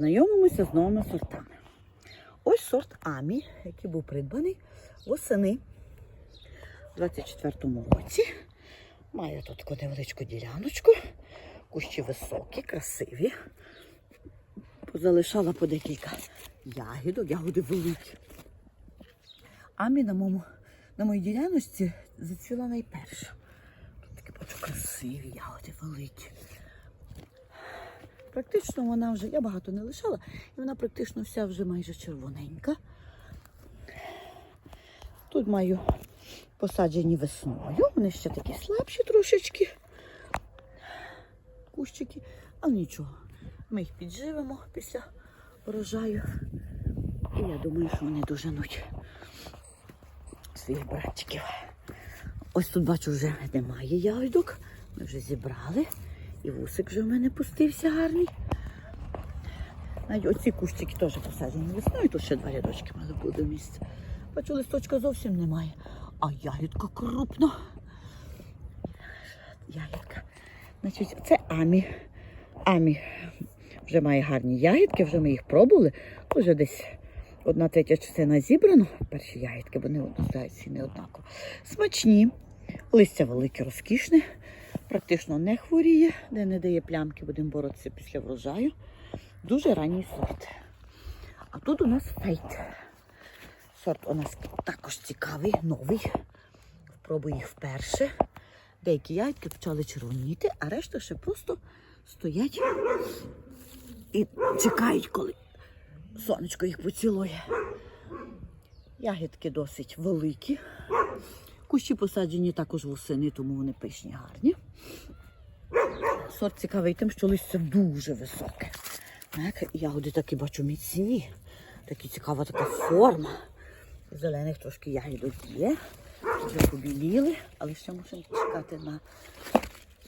Знайомимося з новими сортами. Ось сорт Амі, який був придбаний восени у 24-му році. Має тут невеличку діляночку. Кущі високі, красиві. Позалишала по декілька ягідок, ягоди великі. Амі на, моєму, на моїй діляночці зацвіла найперша. Тут такі бачу красиві ягоди великі. Практично вона вже, я багато не лишала, і вона практично вся вже майже червоненька. Тут маю посаджені весною, вони ще такі слабші трошечки. Кущики, але нічого. Ми їх підживемо після урожаю. І я думаю, що вони доженуть своїх братчиків. Ось тут бачу, вже немає ягодок. Ми вже зібрали. І вусик вже в мене пустився гарний. Навіть оці кущики теж посаджені весною, тут ще два рядочки мали буде місце. Бачу, листочка зовсім немає. А ягідка крупна. Ягідка. Значить, це Амі. Амі вже має гарні ягідки, вже ми їх пробували. Вже десь одна третя частина зібрано. Перші ягідки, бо не одностаються не однаково. Смачні. Листя велике, розкішне, практично не хворіє, де не дає плямки, будемо боротися після врожаю. Дуже ранній сорт. А тут у нас фейт. Сорт у нас також цікавий, новий. Пробую їх вперше. Деякі ягідки почали червоніти, а решта ще просто стоять і чекають, коли сонечко їх поцілує. Ягідки досить великі. Кущі посаджені також восени, тому вони пишні гарні. Сорт цікавий тим, що листя дуже високе. Так, ягоди такі бачу міцні. Такі цікава така форма. Зелених трошки ягідок є. Вже побіліли, але ще мусимо чекати на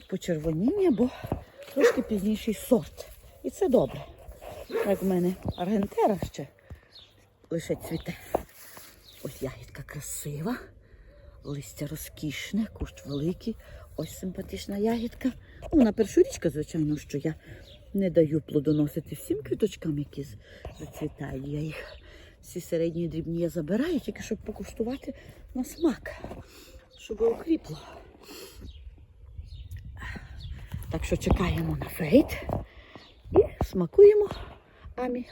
почервоніння, бо трошки пізніший сорт. І це добре. Так в мене аргентера ще лише цвіте. Ось ягідка красива, листя розкішне, кущ великий. Ось симпатична ягідка. Вона першорічка, звичайно, що я не даю плодоносити всім квіточкам, які зацвітають. Я їх всі середні дрібні я забираю, тільки щоб покуштувати на смак, щоб окріпло. Так що чекаємо на фейт і смакуємо амі.